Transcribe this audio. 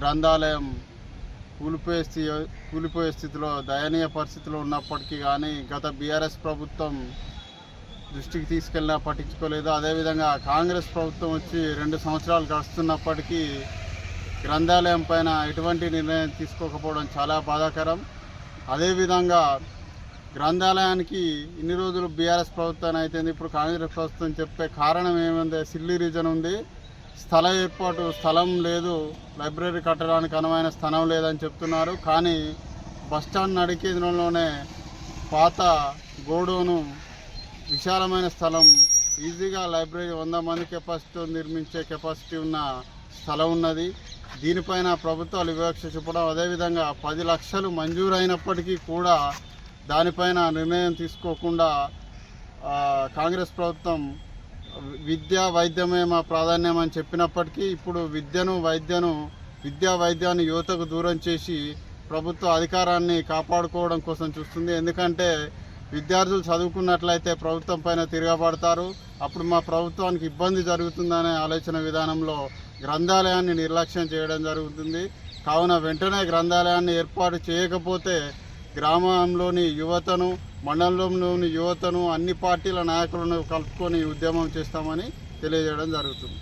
గ్రంథాలయం కూలిపోయే స్థి కూలిపోయే స్థితిలో దయనీయ పరిస్థితిలో ఉన్నప్పటికీ కానీ గత బీఆర్ఎస్ ప్రభుత్వం దృష్టికి తీసుకెళ్ళినా పట్టించుకోలేదు. అదేవిధంగా కాంగ్రెస్ ప్రభుత్వం వచ్చి రెండు సంవత్సరాలు గడుస్తున్నప్పటికీ గ్రంథాలయం పైన ఎటువంటి నిర్ణయం తీసుకోకపోవడం చాలా బాధాకరం. అదేవిధంగా గ్రంథాలయానికి ఇన్ని రోజులు బీఆర్ఎస్ ప్రభుత్వం అయితే ఇప్పుడు కాంగ్రెస్ ప్రభుత్వం చెప్పే కారణం ఏముంది? సిల్లీ రీజన్ ఉంది. స్థల ఏర్పాటు స్థలం లేదు లైబ్రరీ కట్టడానికి అనువైన స్థలం లేదని చెప్తున్నారు. కానీ బస్టాండ్ నడికేంద్రంలోనే పాత గోడౌను విశాలమైన స్థలం ఈజీగా లైబ్రరీ వంద మంది కెపాసిటీతో నిర్మించే కెపాసిటీ ఉన్న స్థలం ఉన్నది. దీనిపైన ప్రభుత్వాలు వివక్ష చూపడం అదేవిధంగా పది లక్షలు మంజూరైనప్పటికీ కూడా దానిపైన నిర్ణయం తీసుకోకుండా కాంగ్రెస్ ప్రభుత్వం విద్య వైద్యమే మా ప్రాధాన్యం అని చెప్పినప్పటికీ ఇప్పుడు విద్యను వైద్యను విద్యా వైద్యాన్ని యువతకు దూరం చేసి ప్రభుత్వ అధికారాన్ని కాపాడుకోవడం కోసం చూస్తుంది. ఎందుకంటే విద్యార్థులు చదువుకున్నట్లయితే ప్రభుత్వం పైన తిరగబడతారు. అప్పుడు మా ప్రభుత్వానికి ఇబ్బంది జరుగుతుందనే ఆలోచన విధానంలో గ్రంథాలయాన్ని నిర్లక్ష్యం చేయడం జరుగుతుంది. కావున వెంటనే గ్రంథాలయాన్ని ఏర్పాటు చేయకపోతే గ్రామంలోని యువతను మండలంలోని యువతను అన్ని పార్టీల నాయకులను కలుపుకొని ఉద్యమం చేస్తామని తెలియజేయడం జరుగుతుంది.